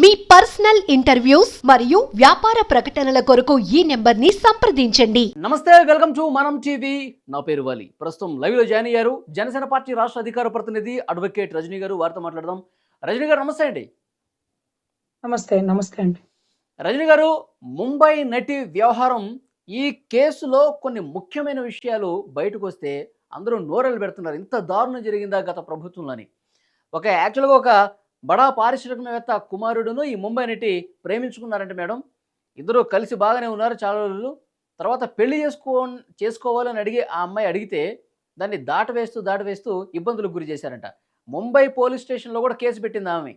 మీ personal interviews మరియు వ్యాపార ప్రకటనల కొరకు ఈ నెంబర్ని సంప్రదించండి. నమస్తే వెల్కమ్ టు మనం టీవీ. నా పేరు వాలి. ప్రస్తుతం లైవ్లో జాయిన్ అయ్యారు. జనసేన పార్టీ రాష్ట్ర అధికార ప్రతినిధి అడ్వకేట్ రజనీ గారు వారితో మాట్లాడదాం. రజనీ గారు నమస్తే అండి. నమస్తే నమస్తే అండి. రజనీ గారు ముంబై నటి వ్యవహారం ఈ కేసులో కొన్ని ముఖ్యమైన విషయాలు బయటకు వస్తే అందరూ నోరెలు పెడుతున్నారు ఇంత దారుణం జరిగిందా గత ప్రభుత్వంలోని? ఒక యాక్చువల్గా ఒక బడా పారిశ్రామికవేత్త కుమారుడును ఈ ముంబై నటి ప్రేమించుకున్నారంటే మేడం. ఇద్దరు కలిసి బాగానే ఉన్నారు చాలా రోజులు. తర్వాత పెళ్ళి చేసుకో చేసుకోవాలని అడిగి ఆ అమ్మాయి అడిగితే దాన్ని దాటవేస్తూ దాటవేస్తూ ఇబ్బందులకు గురి చేశారంట. ముంబై పోలీస్ స్టేషన్లో కూడా కేసు పెట్టింది ఆమె.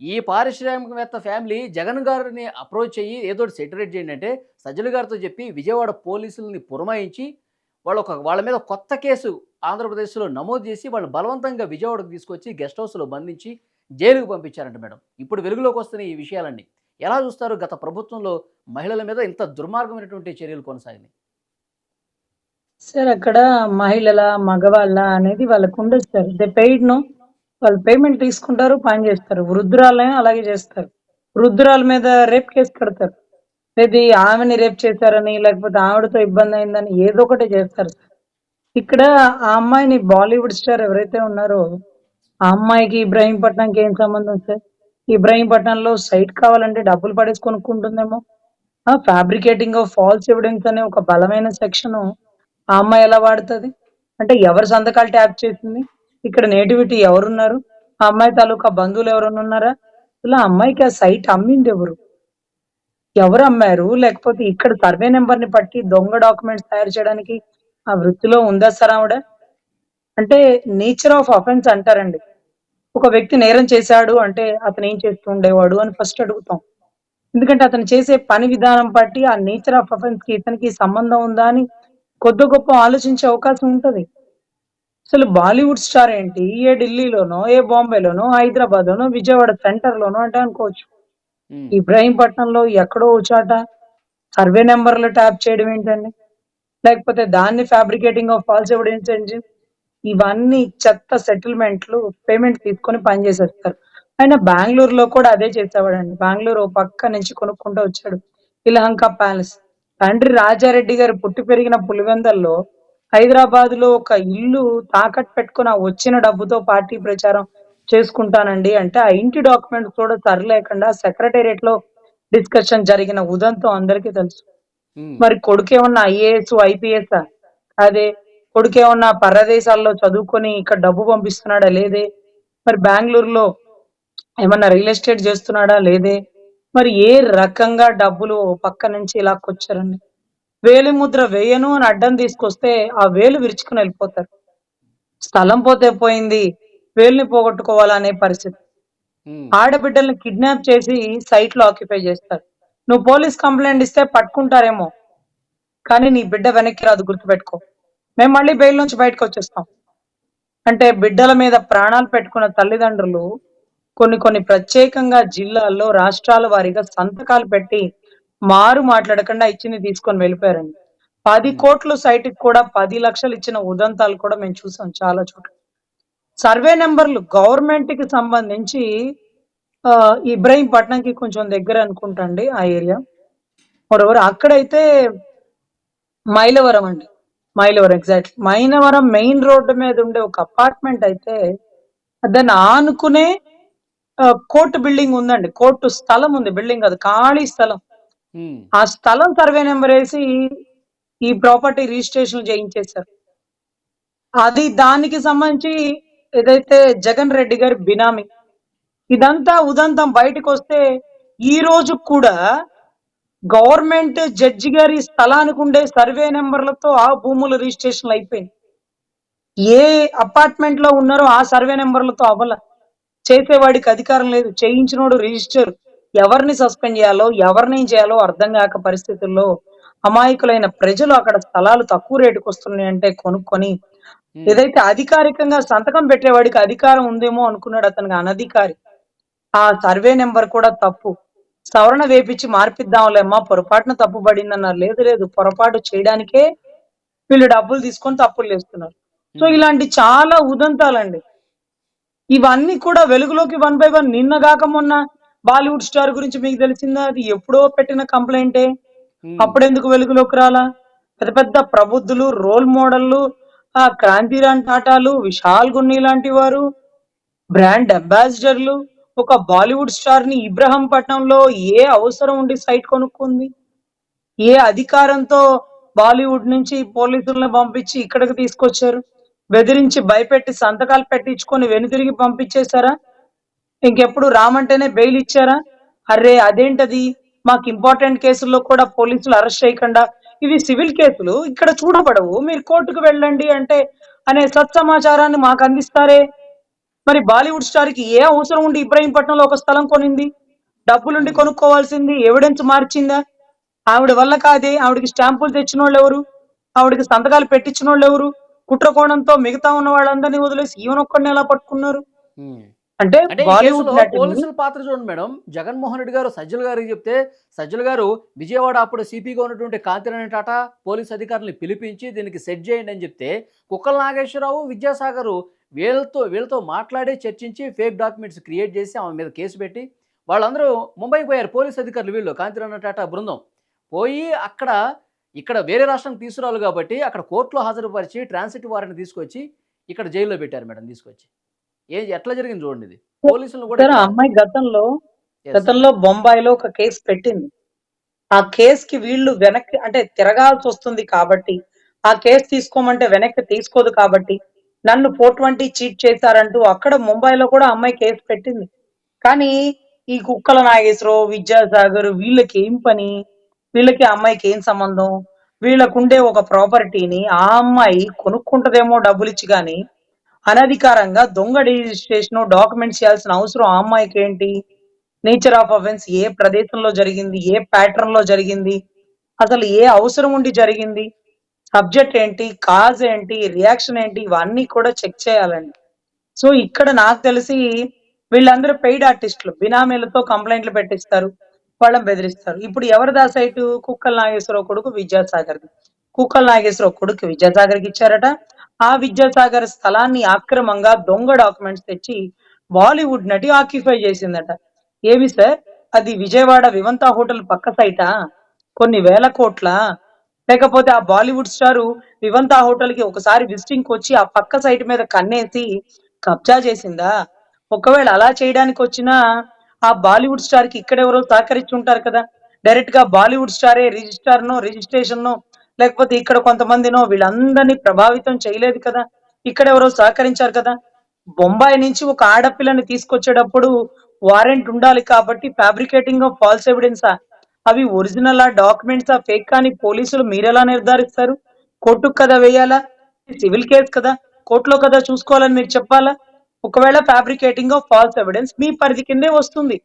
ఈ పారిశ్రామికవేత్త ఫ్యామిలీ జగన్ గారిని అప్రోచ్ అయ్యి ఏదో సెటరేట్ చేయండి అంటే సజ్జల గారితో చెప్పి విజయవాడ పోలీసులని పురమాయించి వాళ్ళు ఒక వాళ్ళ మీద కొత్త కేసు ఆంధ్రప్రదేశ్లో నమోదు చేసి వాళ్ళు బలవంతంగా విజయవాడకు తీసుకొచ్చి గెస్ట్ హౌస్లో బంధించి జైలుకు పంపించారంట మేడం. ఇప్పుడు వెలుగులోకి వస్తున్న ఈ విషయాలన్నీ ఎలా చూస్తారు? గత ప్రభుత్వంలో మహిళల మీద ఇంత దుర్మార్గమైనటువంటి చర్యలు కొనసాగినాయి. సార్ అక్కడ మహిళల మగవాళ్ళ అనేది వాళ్ళకు ఉండదు సార్. దే పెయిడ్ నో వాళ్ళు పేమెంట్ తీసుకుంటారు పని చేస్తారు. వృద్ధురాలైనా అలాగే చేస్తారు. వృద్ధురాల మీద రేప్ కేసు కడతారు. లేదు ఆమెని రేప్ చేశారని లేకపోతే ఆవిడతో ఇబ్బంది అయిందని ఏదో ఒకటి చేస్తారు సార్. ఇక్కడ ఆ అమ్మాయిని బాలీవుడ్ స్టార్ ఎవరైతే ఉన్నారో ఆ అమ్మాయికి ఇబ్రహీంపట్నంకి ఏం సంబంధం సార్? ఇబ్రహీంపట్నంలో సైట్ కావాలంటే డబ్బులు పడేసి కొనుక్కుంటుందేమో. ఆ ఫ్యాబ్రికేటింగ్ ఆఫ్ ఫాల్స్ ఎవిడెన్స్ అనే ఒక బలమైన సెక్షన్ ఆ అమ్మాయి ఎలా వాడుతుంది? అంటే ఎవరి సంతకాలు ట్యాప్ చేసింది? ఇక్కడ నేటివిటీ ఎవరున్నారు? ఆ అమ్మాయి తాలూకా బంధువులు ఎవరైనా ఉన్నారా? ఇలా అమ్మాయికి ఆ సైట్ అమ్మింది ఎవరు? ఎవరు అమ్మారు? లేకపోతే ఇక్కడ సర్వే నెంబర్ని పట్టి దొంగ డాక్యుమెంట్స్ తయారు చేయడానికి ఆ వృత్తిలో ఉందా సార్ ఆవిడ? అంటే నేచర్ ఆఫ్ అఫెన్స్ అంటారండి. ఒక వ్యక్తి నేరం చేశాడు అంటే అతను ఏం చేస్తూ ఉండేవాడు అని ఫస్ట్ అడుగుతాం. ఎందుకంటే అతను చేసే పని విధానం బట్టి ఆ నేచర్ ఆఫ్ అఫెన్స్కి ఇతనికి సంబంధం ఉందా అని కొద్ది గొప్ప ఆలోచించే అవకాశం ఉంటది. అసలు బాలీవుడ్ స్టార్ ఏంటి? ఏ ఢిల్లీలోనో ఏ బాంబేలోనో హైదరాబాద్ లోనో విజయవాడ సెంటర్ లోనో అంటే అనుకోవచ్చు. ఇబ్రాహీంపట్నంలో ఎక్కడో చాట సర్వే నెంబర్లు ట్యాప్ చేయడం ఏంటండి? లేకపోతే దాన్ని ఫ్యాబ్రికేటింగ్ ఆఫ్ ఫాల్స్ ఎవిడెన్స్ ఏంటి ఇవన్నీ చెత్త సెటిల్మెంట్లు పేమెంట్ తీసుకొని పనిచేసేస్తారు ఆయన బెంగళూరులో కూడా అదే చేసేవాడండి. బెంగళూరు ఓ పక్క నుంచి కొనుక్కుంటూ వచ్చాడు. ఇలహంక ప్యాలెస్. తండ్రి రాజారెడ్డి గారు పుట్టి పెరిగిన పులివెందల్లో హైదరాబాద్లో ఒక ఇల్లు తాకట్టు పెట్టుకుని ఆ వచ్చిన డబ్బుతో పార్టీ ప్రచారం చేసుకుంటానండి అంటే ఆ ఇంటి డాక్యుమెంట్స్ కూడా సరిలేకుండా సెక్రటేరియట్లో డిస్కషన్ జరిగిన ఉదంతం అందరికీ తెలుసు. మరి కొడుకు ఏమన్నా ఐఏఎస్ ఐపీఎస్ అదే కొడుకు ఏమన్నా పరదేశాల్లో చదువుకొని ఇక్కడ డబ్బు పంపిస్తున్నాడా లేదే? మరి బెంగళూరులో ఏమన్నా రియల్ ఎస్టేట్ చేస్తున్నాడా లేదే? మరి ఏ రకంగా డబ్బులు పక్క నుంచి ఇలాక్కొచ్చారండి వేలి ముద్ర వేయను అని అడ్డం తీసుకొస్తే ఆ వేలు విరుచుకుని వెళ్ళిపోతారు. స్థలం పోతే పోయింది వేలుని పోగొట్టుకోవాలనే పరిస్థితి. ఆడబిడ్డల్ని కిడ్నాప్ చేసి సైట్లో ఆక్యుపై చేస్తారు. నువ్వు పోలీస్ కంప్లైంట్ ఇస్తే పట్టుకుంటారేమో. కానీ నీ బిడ్డ వెనక్కి రాదు గుర్తుపెట్టుకో. మేము మళ్ళీ బెయిల్ నుంచి బయటకు వచ్చేస్తాం. అంటే బిడ్డల మీద ప్రాణాలు పెట్టుకున్న తల్లిదండ్రులు కొన్ని కొన్ని ప్రత్యేకంగా జిల్లాల్లో రాష్ట్రాల వారీగా సంతకాలు పెట్టి మారు మాట్లాడకుండా ఇచ్చింది తీసుకొని వెళ్ళిపోయారండి. పది కోట్లు సైట్ కూడా పది లక్షలు ఇచ్చిన ఉదంతాలు కూడా మేము చూసాం చాలా చోట్ల. సర్వే నెంబర్లు గవర్నమెంట్కి సంబంధించి ఆ, ఇబ్రాహీంపట్నంకి కొంచెం దగ్గర అనుకుంటండి ఆ ఏరియా. మరోవర్ అక్కడైతే మైలవరం అండి. Mylavaram exact Mylavaram main road మీద ఉండే ఒక అపార్ట్మెంట్ అయితే దాన్ని ఆనుకునే కోర్టు బిల్డింగ్ ఉందండి. కోర్టు స్థలం ఉంది. బిల్డింగ్ అది ఖాళీ స్థలం. ఉమ్, ఆ స్థలం సర్వే నెంబర్ వేసి ఈ ప్రాపర్టీ రిజిస్ట్రేషన్ చేయించేశారు. అది దానికి సంబంధించి ఏదైతే జగన్ రెడ్డి గారి బినామీ ఇదంతా ఉదంతం బయటకు వస్తే ఈ రోజు కూడా గవర్నమెంట్ జడ్జి గారి స్థలానికి ఉండే సర్వే నెంబర్లతో ఆ భూముల రిజిస్ట్రేషన్ అయిపోయింది ఏ అపార్ట్మెంట్లో ఉన్నారో ఆ సర్వే నెంబర్లతో అవ్వాల. చేసేవాడికి అధికారం లేదు. చేయించినోడు రిజిస్టర్. ఎవరిని సస్పెండ్ చేయాలో ఎవరిని చేయాలో అర్థం కాక పరిస్థితుల్లో అమాయకులైన ప్రజలు అక్కడ స్థలాలు తక్కువ రేటుకు వస్తున్నాయి అంటే కొనుక్కొని ఏదైతే అధికారికంగా సంతకం పెట్టేవాడికి అధికారం ఉందేమో అనుకున్నాడు అతనికి అనధికారి. ఆ సర్వే నెంబర్ కూడా తప్పు. సవరణ వేపించి మార్పిద్దాంలేమ్మా పొరపాటున తప్పు పడింది అన్నారు లేదు లేదు పొరపాటు చేయడానికే వీళ్ళు డబ్బులు తీసుకొని తప్పులు చేస్తున్నారు. సో ఇలాంటి చాలా ఉదంతాలండి. ఇవన్నీ కూడా వెలుగులోకి వన్ బై వన్. నిన్న కాక మొన్న బాలీవుడ్ స్టార్ గురించి మీకు తెలిసిందా? అది ఎప్పుడో పెట్టిన కంప్లైంటే అప్పుడెందుకు వెలుగులోకి రాలా? పెద్ద పెద్ద ప్రబుద్ధులు రోల్ మోడళ్ళు ఆ క్రాంతిరాన్ టాటాలు విశాల్ గున్ని లాంటి వారు బ్రాండ్ అంబాసిడర్లు ఒక బాలీవుడ్ స్టార్ని ఇబ్రహంపట్నంలో ఏ అవసరం ఉండి సైట్ కొనుక్కుంది? ఏ అధికారంతో బాలీవుడ్ నుంచి పోలీసులను పంపించి ఇక్కడికి తీసుకొచ్చారు? బెదిరించి భయపెట్టి సంతకాలు పెట్టించుకొని వెనుతిరిగి పంపించేశారా? ఇంకెప్పుడు రామంటేనే బెయిల్ ఇచ్చారా? అరే అదేంటది? మాకు ఇంపార్టెంట్ కేసుల్లో కూడా పోలీసులు అరెస్ట్ చేయకుండా ఇవి సివిల్ కేసులు ఇక్కడ చూడబడవు. మీరు కోర్టుకు వెళ్ళండి అంటే అనే సత్సమాచారాన్ని మాకు అందిస్తారే? మరి బాలీవుడ్ స్టార్కి ఏ అవసరం ఉండి ఇబ్రహీంపట్నంలో ఒక స్థలం కొనింది? డబ్బులుండి కొనుక్కోవాల్సింది ఎవిడెన్స్ మార్చిందా? ఆవిడ వల్ల కాదే ఆవిడకి స్టాంపులు తెచ్చిన వాళ్ళు ఎవరు? ఆవిడకి సంతకాలు పెట్టించిన వాళ్ళు ఎవరు కుట్రకోణంతో మిగతా ఉన్న వాళ్ళందరినీ వదిలేసి ఈవెన్ ఒక్కడిని ఎలా పట్టుకున్నారు. అంటే బాలీవుడ్ పోలీసుల పాత్ర చూడండి మేడం. జగన్మోహన్ రెడ్డి గారు సజ్జల గారికి చెప్తే సజ్జల గారు విజయవాడ అప్పుడు సిపిగా ఉన్నటువంటి కాంతిరాణి టాటా పోలీస్ అధికారులను పిలిపించి దీనికి సెట్ చేయండి అని చెప్తే కుక్కల నాగేశ్వరరావు విద్యాసాగర్ వీళ్ళతో వీళ్ళతో మాట్లాడి చర్చించి ఫేక్ డాక్యుమెంట్స్ క్రియేట్ చేసి ఆమె మీద కేసు పెట్టి వాళ్ళందరూ ముంబైకి పోయారు పోలీస్ అధికారులు వీళ్ళు. కాంతిరాణ టాటా బృందం. పోయి అక్కడ ఇక్కడ వేరే రాష్ట్రానికి తీసుకురావాలి కాబట్టి అక్కడ కోర్టులో హాజరుపరిచి ట్రాన్సిట్ వారిని తీసుకొచ్చి ఇక్కడ జైల్లో పెట్టారు మేడం తీసుకొచ్చి. ఏ ఎట్లా జరిగింది చూడండి ఇది. పోలీసులను కూడా అమ్మాయి గతంలో. గతంలో బొంబాయిలో ఒక కేసు పెట్టింది. ఆ కేస్కి వీళ్ళు వెనక్కి అంటే తిరగాల్సి వస్తుంది కాబట్టి ఆ కేసు తీసుకోమంటే వెనక్కి తీసుకోదు కాబట్టి నన్ను ఫోర్ ట్వంటీ చీట్ చేశారంటూ అక్కడ ముంబైలో కూడా అమ్మాయి కేసు పెట్టింది. కానీ ఈ కుక్కల నాగేశ్వరరావు విద్యాసాగర్ వీళ్ళకి ఏం పని? వీళ్ళకి అమ్మాయికి ఏం సంబంధం? వీళ్ళకుండే ఒక ప్రాపర్టీని ఆ అమ్మాయి కొనుక్కుంటదేమో డబ్బులు ఇచ్చి కానీ అనధికారంగా దొంగ రిజిస్ట్రేషన్ డాక్యుమెంట్స్ చేయాల్సిన అవసరం ఆ అమ్మాయికి ఏంటి? నేచర్ ఆఫ్ అఫెన్స్ ఏ ప్రదేశంలో జరిగింది? ఏ ప్యాటర్న్లో జరిగింది? అసలు ఏ అవసరం ఉండి జరిగింది? సబ్జెక్ట్ ఏంటి కాజ్ ఏంటి రియాక్షన్ ఏంటి ఇవన్నీ కూడా చెక్ చేయాలండి. సో ఇక్కడ నాకు తెలిసి వీళ్ళందరూ పెయిడ్ ఆర్టిస్టులు. బినామీలతో కంప్లైంట్లు పెట్టిస్తారు వాళ్ళని బెదిరిస్తారు. ఇప్పుడు ఎవరిదా సైటు? కుక్కల నాగేశ్వరరావు కొడుకు విద్యాసాగర్ కుక్కల నాగేశ్వరరావు కొడుకు విద్యాసాగర్కి ఇచ్చారట. ఆ విద్యాసాగర్ స్థలాన్ని అక్రమంగా దొంగ డాక్యుమెంట్స్ తెచ్చి బాలీవుడ్ నటి ఆక్యుపై చేసిందట. ఏమి సార్? అది విజయవాడ వివంత హోటల్ పక్క సైటా? కొన్ని వేల కోట్ల? లేకపోతే ఆ బాలీవుడ్ స్టారు వివంతా హోటల్కి ఒకసారి విజిటింగ్ వచ్చి ఆ పక్క సైట్ మీద కన్నేసి కబ్జా చేసిందా? ఒకవేళ అలా చేయడానికి వచ్చిన ఆ బాలీవుడ్ స్టార్కి ఇక్కడెవరో సహకరించి ఉంటారు కదా? డైరెక్ట్గా బాలీవుడ్ స్టారే రిజిస్టార్ నో రిజిస్ట్రేషన్ నో లేకపోతే ఇక్కడ కొంతమందినో వీళ్ళందరినీ ప్రభావితం చేయలేదు కదా? ఇక్కడ ఎవరో సహకరించారు కదా? బొంబాయి నుంచి ఒక ఆడపిల్లని తీసుకొచ్చేటప్పుడు వారెంట్ ఉండాలి కాబట్టి ఫ్యాబ్రికేటింగ్ ఆఫ్ ఫాల్స్ ఎవిడెన్సా? అవి ఒరిజినల్ ఆ డాక్యుమెంట్స్ ఆ ఫేక్ కానీ పోలీసులు మీరెలా నిర్ధారిస్తారు? కోర్టుకు కదా వేయాలా? సివిల్ కేసు కదా? కోర్టులో కదా చూసుకోవాలని మీరు చెప్పాలా? ఒకవేళ ఫ్యాబ్రికేటింగ్ ఆఫ్ ఫాల్స్ ఎవిడెన్స్ మీ పరిధి కిందే వస్తుంది.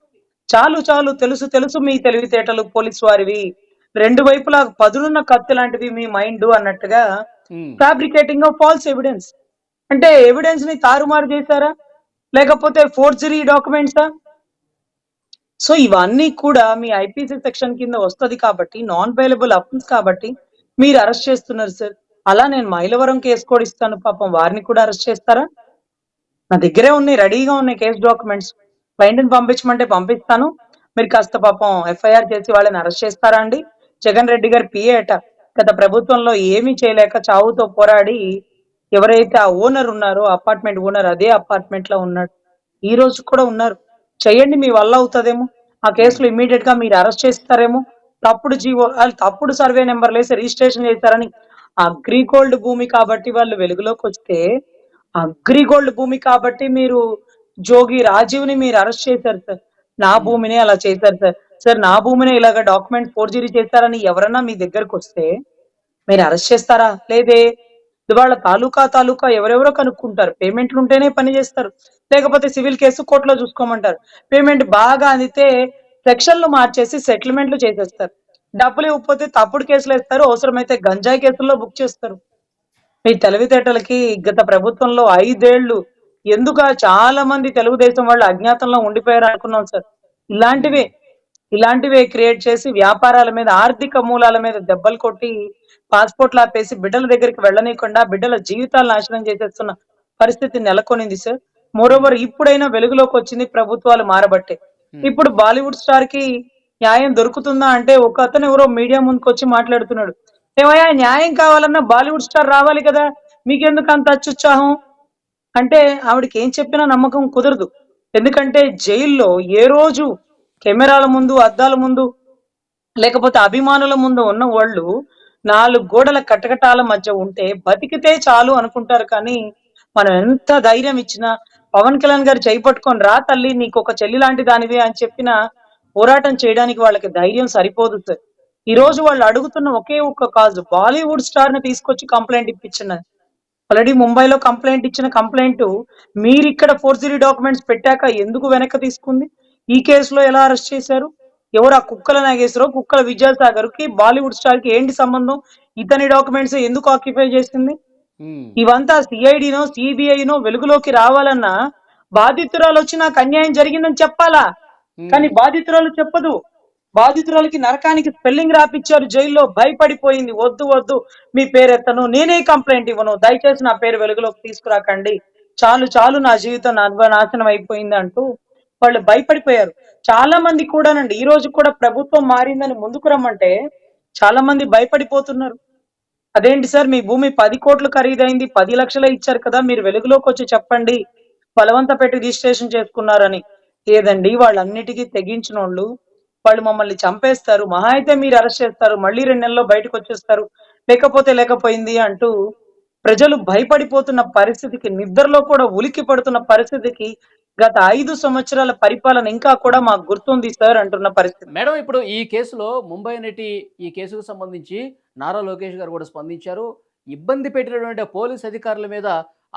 చాలు చాలు తెలుసు తెలుసు మీ తెలివితేటలు పోలీసు వారివి. రెండు వైపులా పదునున్న కత్తి లాంటివి మీ మైండ్ అన్నట్టుగా ఫ్యాబ్రికేటింగ్ ఆఫ్ ఫాల్స్ ఎవిడెన్స్. అంటే ఎవిడెన్స్ని తారుమారు చేశారా? లేకపోతే ఫోర్జరీ డాక్యుమెంట్సా? సో ఇవన్నీ కూడా మీ ఐపీసీ సెక్షన్ కింద వస్తది కాబట్టి నాన్ బెయిలబుల్ అఫెన్స్ కాబట్టి మీరు అరెస్ట్ చేస్తున్నారు సార్. అలా నేను మైలవరం కేసు కూడా ఇస్తాను. పాపం వారిని కూడా అరెస్ట్ చేస్తారా? నా దగ్గరే ఉన్నాయి రెడీగా ఉన్నాయి కేసు డాక్యుమెంట్స్. క్లయింట్ని పంపించమంటే పంపిస్తాను. మీరు కాస్త పాపం ఎఫ్ఐఆర్ చేసి వాళ్ళని అరెస్ట్ చేస్తారా అండి? జగన్ రెడ్డి గారు పిఏ అట. గత ప్రభుత్వంలో ఏమీ చేయలేక చావుతో పోరాడి ఎవరైతే ఆ ఓనర్ ఉన్నారో అపార్ట్మెంట్ ఓనర్ అదే అపార్ట్మెంట్లో ఉన్నాడు. ఈ రోజు కూడా ఉన్నారు. చేయండి మీ వల్ల అవుతుందేమో. ఆ కేసులో ఇమీడియట్గా మీరు అరెస్ట్ చేస్తారేమో? తప్పుడు జీవో వాళ్ళు తప్పుడు సర్వే నెంబర్ వేసి రిజిస్ట్రేషన్ చేస్తారని అగ్రిగోల్డ్ భూమి కాబట్టి వాళ్ళు వెలుగులోకి వస్తే అగ్రిగోల్డ్ భూమి కాబట్టి మీరు జోగి రాజీవ్ని మీరు అరెస్ట్ చేశారు సార్. నా భూమినే అలా చేశారు సార్. సార్ నా భూమినే ఇలాగ డాక్యుమెంట్ ఫోర్జరీ చేశారని ఎవరన్నా మీ దగ్గరకు వస్తే మీరు అరెస్ట్ చేస్తారా? లేదే వాళ్ళ తాలూకా తాలూకా ఎవరెవరో కనుక్కుంటారు. పేమెంట్లు ఉంటేనే పని చేస్తారు. లేకపోతే సివిల్ కేసు కోర్టులో చూసుకోమంటారు. పేమెంట్ బాగా అందితే సెక్షన్లు మార్చేసి సెటిల్మెంట్లు చేసేస్తారు. డబ్బులు ఇవ్వకపోతే తప్పుడు కేసులు వేస్తారు. అవసరమైతే గంజాయి కేసుల్లో బుక్ చేస్తారు. మీ తెలివితేటలకి గత ప్రభుత్వంలో ఐదేళ్ళు ఎందుక చాలా మంది తెలుగుదేశం వాళ్ళు అజ్ఞాతంలో ఉండిపోయారు అనుకున్నాం సార్. ఇలాంటివే ఇలాంటివే క్రియేట్ చేసి వ్యాపారాల మీద ఆర్థిక మూలాల మీద దెబ్బలు కొట్టి పాస్పోర్ట్లు ఆపేసి బిడ్డల దగ్గరికి వెళ్ళనీయకుండా బిడ్డల జీవితాలు నాశనం చేసేస్తున్న పరిస్థితి నెలకొనింది సార్. మోరోవర్ ఇప్పుడైనా వెలుగులోకి వచ్చింది ప్రభుత్వాలు మారబట్టే. Hmm. ఇప్పుడు బాలీవుడ్ స్టార్కి న్యాయం దొరుకుతుందా అంటే ఒక అతను ఎవరో మీడియా ముందుకు వచ్చి మాట్లాడుతున్నాడు. ఏమయ్యా న్యాయం కావాలన్నా బాలీవుడ్ స్టార్ రావాలి కదా? మీకెందుకు అంత అత్యుత్సాహం? అంటే ఆవిడకి ఏం చెప్పినా నమ్మకం కుదరదు. ఎందుకంటే జైల్లో ఏ రోజు కెమెరాల ముందు అద్దాల ముందు లేకపోతే అభిమానుల ముందు ఉన్న వాళ్ళు నాలుగు గోడల కటకటాల మధ్య ఉంటే బతికితే చాలు అనుకుంటారు కానీ మనం ఎంత ధైర్యం ఇచ్చినా పవన్ కళ్యాణ్ గారు చేపట్టుకొని పట్టుకొని రా తల్లి నీకు ఒక చెల్లి లాంటి దానివే అని చెప్పిన పోరాటం చేయడానికి వాళ్ళకి ధైర్యం సరిపోదు సార్. ఈ రోజు వాళ్ళు అడుగుతున్న ఒకే ఒక్క కాజు బాలీవుడ్ స్టార్ని తీసుకొచ్చి కంప్లైంట్ ఇప్పించిన ఆల్రెడీ ముంబైలో కంప్లైంట్ ఇచ్చిన కంప్లైంట్ మీరు ఇక్కడ ఫోర్జరీ డాక్యుమెంట్స్ పెట్టాక ఎందుకు వెనక్కి తీసుకుంది? ఈ కేసులో ఎలా అరెస్ట్ చేశారు? ఎవరు ఆ కుక్కల నాగేశ్వరరావు కుక్కల విద్యాసాగర్కి బాలీవుడ్ స్టార్కి ఏంటి సంబంధం? ఇతని డాక్యుమెంట్స్ ఎందుకు ఆక్యుపై చేసింది? ఇవంతా సిఐడినో సిబిఐనో వెలుగులోకి రావాలన్నా బాధితురాలు వచ్చి నాకు అన్యాయం జరిగిందని చెప్పాలా? కానీ బాధితురాలు చెప్పదు. బాధితురాలకి నరకానికి స్పెల్లింగ్ రాపిచ్చారు జైల్లో. భయపడిపోయింది. వద్దు వద్దు. మీ పేరు ఎత్తను నేనే కంప్లైంట్ ఇవ్వను. దయచేసి నా పేరు వెలుగులోకి తీసుకురాకండి. చాలు చాలు నా జీవితం నా- నాశనం అయిపోయింది అంటూ వాళ్ళు భయపడిపోయారు. చాలా మంది కూడానండి ఈ రోజు కూడా ప్రభుత్వం మారిందని ముందుకు రమ్మంటే చాలా మంది భయపడిపోతున్నారు. అదేంటి సార్ మీ భూమి పది కోట్లు ఖరీదైంది పది లక్షలే ఇచ్చారు కదా మీరు వెలుగులోకి వచ్చి చెప్పండి బలవంత పెట్టి రిజిస్ట్రేషన్ చేసుకున్నారని. ఏదండి వాళ్ళన్నిటికీ తెగించిన వాళ్ళు వాళ్ళు మమ్మల్ని చంపేస్తారు మహా అయితే మీరు అరెస్ట్ చేస్తారు మళ్ళీ రెండు నెలల్లో బయటకు వచ్చేస్తారు లేకపోతే లేకపోయింది అంటూ ప్రజలు భయపడిపోతున్న పరిస్థితికి నిద్రలో కూడా ఉలికి పడుతున్న పరిస్థితికి గత ఐదు సంవత్సరాల పరిపాలన ఇంకా కూడా మాకు గుర్తుంది సార్ అంటున్న పరిస్థితి. మేడం ఇప్పుడు ఈ కేసులో ముంబై నటి ఈ కేసుకు సంబంధించి నారా లోకేష్ గారు కూడా స్పందించారు. ఇబ్బంది పెట్టినటువంటి పోలీస్ అధికారుల మీద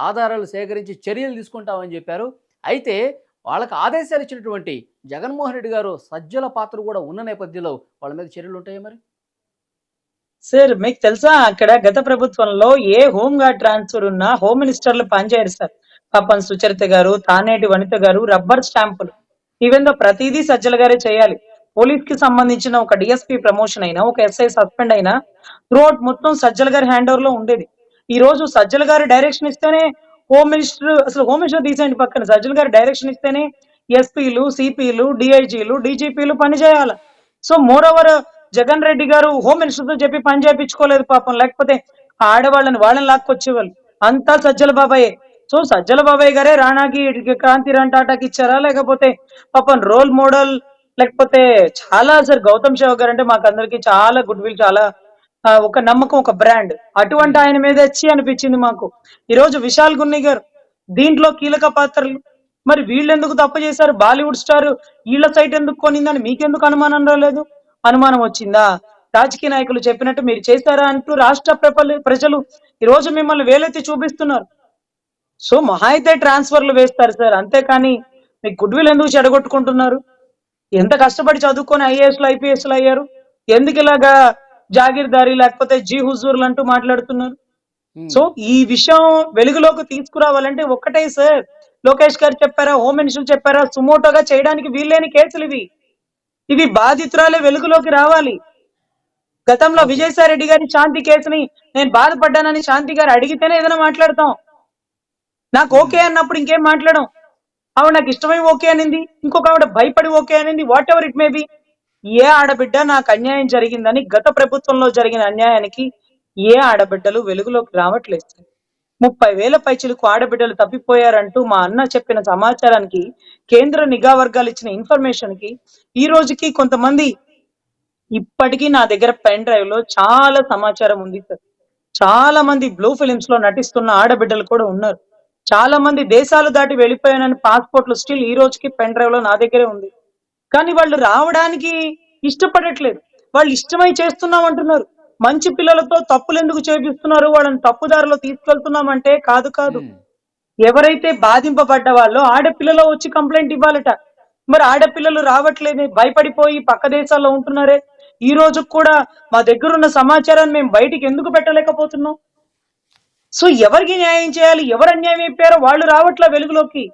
ఆధారాలు సేకరించి చర్యలు తీసుకుంటామని చెప్పారు. అయితే వాళ్ళకి ఆదేశాలు ఇచ్చినటువంటి జగన్మోహన్ రెడ్డి గారు సజ్జల పాత్ర కూడా ఉన్న నేపథ్యంలో వాళ్ళ మీద చర్యలు ఉంటాయి మరి? సార్ మీకు తెలుసా అక్కడ గత ప్రభుత్వంలో ఏ హోమ్ గార్డ్ ట్రాన్స్ఫర్ ఉన్నా హోమ్ మినిస్టర్లు పనిచేయరు సార్. తప్పని సుచరిత గారు తానేటి వనిత గారు రబ్బర్ స్టాంపులు. ఈవెన్ దో ప్రతిదీ సజ్జల గారే చేయాలి. పోలీస్కి సంబంధించిన ఒక డిఎస్పీ ప్రమోషన్ అయినా ఒక ఎస్ఐ సస్పెండ్ అయినా త్రూఅవుట్ మొత్తం సజ్జల గారి హ్యాండ్ ఓవర్లో ఉండేది. ఈ రోజు సజ్జల గారు డైరెక్షన్ ఇస్తేనే హోమ్ మినిస్టర్ అసలు హోమ్ మినిస్టర్ తీసేయండి పక్కన. సజ్జల గారు డైరెక్షన్ ఇస్తేనే ఎస్పీలు సిపిలు డిఐజీలు డీజీపీలు పనిచేయాలి so more over Jagan Reddy గారు హోమ్ మినిస్టర్తో చెప్పి పని చేయించుకోలేదు పాపం. లేకపోతే ఆడవాళ్ళని వాళ్ళని లాక్కొచ్చేవాళ్ళు. అంతా సజ్జల బాబాయే. సో సజ్జల బాబాయ్ గారే రాణాకి క్రాంతి రాన్ టాటాకి ఇచ్చారా? లేకపోతే పాపం రోల్ మోడల్ లేకపోతే చాలా సార్ గౌతమ్ శివ గారు అంటే మాకు అందరికి చాలా గుడ్ విల్ చాలా ఒక నమ్మకం ఒక బ్రాండ్. అటువంటి ఆయన మీద వచ్చి అనిపించింది మాకు. ఈ రోజు విశాల్ గున్ని గారు దీంట్లో కీలక పాత్రలు. మరి వీళ్ళు ఎందుకు చేశారు? బాలీవుడ్ స్టార్ వీళ్ళ సైట్ ఎందుకు కొనిందని మీకెందుకు అనుమానం రాలేదు? అనుమానం వచ్చిందా? రాజకీయ నాయకులు చెప్పినట్టు మీరు చేస్తారా అంటూ రాష్ట్ర ప్రజలు ఈరోజు మిమ్మల్ని వేలెత్తి చూపిస్తున్నారు. సో మహా అయితే ట్రాన్స్ఫర్లు వేస్తారు సార్. అంతేకాని మీకు గుడ్ విల్ ఎందుకు చెడగొట్టుకుంటున్నారు? ఎంత కష్టపడి చదువుకొని ఐఏఎస్లో ఐపీఎస్లో అయ్యారు? ఎందుకు ఇలాగా జాగీర్దారి లేకపోతే జీ హుజూర్లు అంటూ మాట్లాడుతున్నారు? సో ఈ విషయం వెలుగులోకి తీసుకురావాలంటే ఒక్కటే సార్. లోకేష్ గారు చెప్పారా హోమ్ మినిస్టర్ చెప్పారా సుమోటోగా చేయడానికి వీల్లేని కేసులు ఇవి. ఇవి బాధితురాలే వెలుగులోకి రావాలి. గతంలో విజయసాయి రెడ్డి గారి శాంతి కేసుని నేను బాధపడ్డానని శాంతి గారు అడిగితేనే ఏదైనా మాట్లాడతాం. నాకు ఓకే అన్నప్పుడు ఇంకేం మాట్లాడం? ఆవిడ నాకు ఇష్టమై ఓకే అనింది. ఇంకొక ఆవిడ భయపడి ఓకే అనింది. Whatever it may be a ఆడబిడ్డ నాకు అన్యాయం జరిగిందని గత ప్రభుత్వంలో జరిగిన అన్యాయానికి ఏ ఆడబిడ్డలు వెలుగులోకి రావట్లేదు. ముప్పై వేల పైచిలకు ఆడబిడ్డలు తప్పిపోయారంటూ మా అన్న చెప్పిన సమాచారానికి కేంద్ర నిఘా వర్గాలు ఇచ్చిన ఇన్ఫర్మేషన్కి ఈ రోజుకి కొంతమంది ఇప్పటికీ నా దగ్గర పెన్ డ్రైవ్లో చాలా సమాచారం ఉంది సార్. చాలా మంది బ్లూ ఫిలిమ్స్లో నటిస్తున్న ఆడబిడ్డలు కూడా ఉన్నారు. చాలా మంది దేశాలు దాటి వెళ్ళిపోయానని పాస్పోర్ట్లు స్టిల్ ఈ రోజుకి పెన్ డ్రైవ్లో నా దగ్గరే ఉంది. కానీ వాళ్ళు రావడానికి ఇష్టపడట్లేదు. వాళ్ళు ఇష్టమై చేస్తున్నాం అంటున్నారు. మంచి పిల్లలతో తప్పులు ఎందుకు చేపిస్తున్నారు? వాళ్ళని తప్పుదారిలో తీసుకెళ్తున్నామంటే కాదు కాదు. ఎవరైతే బాధింపబడ్డ వాళ్ళో ఆడపిల్లలో వచ్చి కంప్లైంట్ ఇవ్వాలట. మరి ఆడపిల్లలు రావట్లేదు భయపడిపోయి పక్క దేశాల్లో ఉంటున్నారే. ఈ రోజు కూడా మా దగ్గర ఉన్న సమాచారాన్ని మేము బయటికి ఎందుకు పెట్టలేకపోతున్నాం? సో ఎవరికి న్యాయం చేయాలి? ఎవరు అన్యాయం అయిపోయారో వాళ్ళు రావట్లే వెలుగులోకి.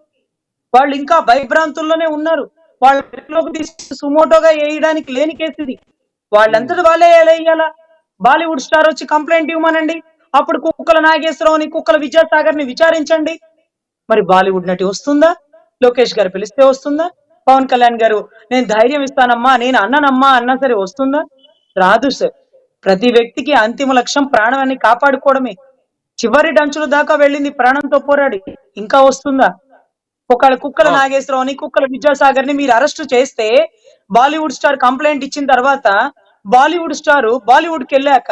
వాళ్ళు ఇంకా భయభ్రాంతుల్లోనే ఉన్నారు. వాళ్ళ వెలుగులోకి తీసి సుమోటోగా వేయడానికి లేని కేసు ఇది వాళ్ళంతటి వాళ్ళే ఎలా వేయాలా? బాలీవుడ్ స్టార్ వచ్చి కంప్లైంట్ ఇవ్వమనండి. అప్పుడు కుక్కల నాగేశ్వరరావుని కుక్కల విద్యాసాగర్ని విచారించండి. మరి బాలీవుడ్ నటి వస్తుందా? లోకేష్ గారు పిలిస్తే వస్తుందా? పవన్ కళ్యాణ్ గారు నేను ధైర్యం ఇస్తానమ్మా నేను అన్ననమ్మా అన్నా సరే వస్తుందా? రాదు సార్. ప్రతి వ్యక్తికి అంతిమ లక్ష్యం ప్రాణాన్ని కాపాడుకోవడమే. చివరి డంచుల దాకా వెళ్ళింది ప్రాణంతో పోరాడి. ఇంకా వస్తుందా? ఒకళ్ళ కుక్కల. నాగేశ్వరరావుని కుక్కల విద్యాసాగర్ని మీరు అరెస్ట్ చేస్తే బాలీవుడ్ స్టార్ కంప్లైంట్ ఇచ్చిన తర్వాత బాలీవుడ్ స్టార్ బాలీవుడ్కి వెళ్ళాక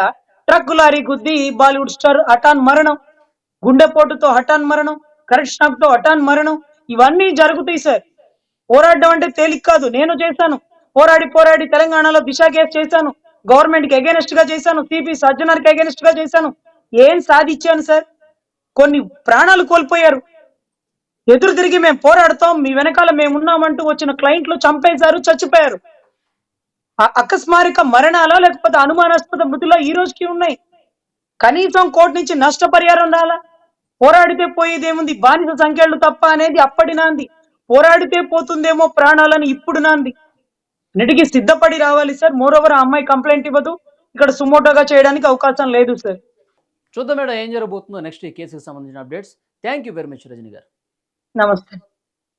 ట్రక్ లారీ గుద్ది బాలీవుడ్ స్టార్ హఠాన్ మరణం. గుండెపోటుతో హఠాన్ మరణం కరెంట్ షాక్తో హఠాన్ మరణం. ఇవన్నీ జరుగుతాయి సార్. పోరాడడం అంటే తేలిక కాదు. నేను చేశాను. పోరాడి పోరాడి తెలంగాణలో దిశ కేసు చేశాను. గవర్నమెంట్కి అగేనెస్ట్గా చేశాను. సిపి సజ్జనార్కి అగేనెస్ట్గా చేశాను. ఏం సాధించాను సార్? కొన్ని ప్రాణాలు కోల్పోయారు. ఎదురు తిరిగి మేము పోరాడతాం మీ వెనకాల మేము ఉన్నామంటూ వచ్చిన క్లయింట్లు చంపేశారు చచ్చిపోయారు. అకస్మారిక మరణాలా లేకపోతే అనుమానాస్పద మృతిలో ఈ రోజుకి ఉన్నాయి? కనీసం కోర్టు నుంచి నష్టపరిహారం రాలా? పోరాడితే పోయేదేముంది? బానిస సంఖ్యలు తప్ప అనేది అప్పటి నాంది. పోరాడితే పోతుందేమో ప్రాణాలని ఇప్పుడు నాంది. అన్నిటికీ సిద్ధపడి రావాలి సార్. మోరోవర్ ఆ అమ్మాయి కంప్లైంట్ ఇవ్వదు. ఇక్కడ సుమోటోగా చేయడానికి అవకాశం లేదు సార్. చూద్దాం మేడం ఏం జరగబోతుందో నెక్స్ట్ ఈ కేసుకి సంబంధించిన updates thank you very much Rajani గారు. నమస్తే.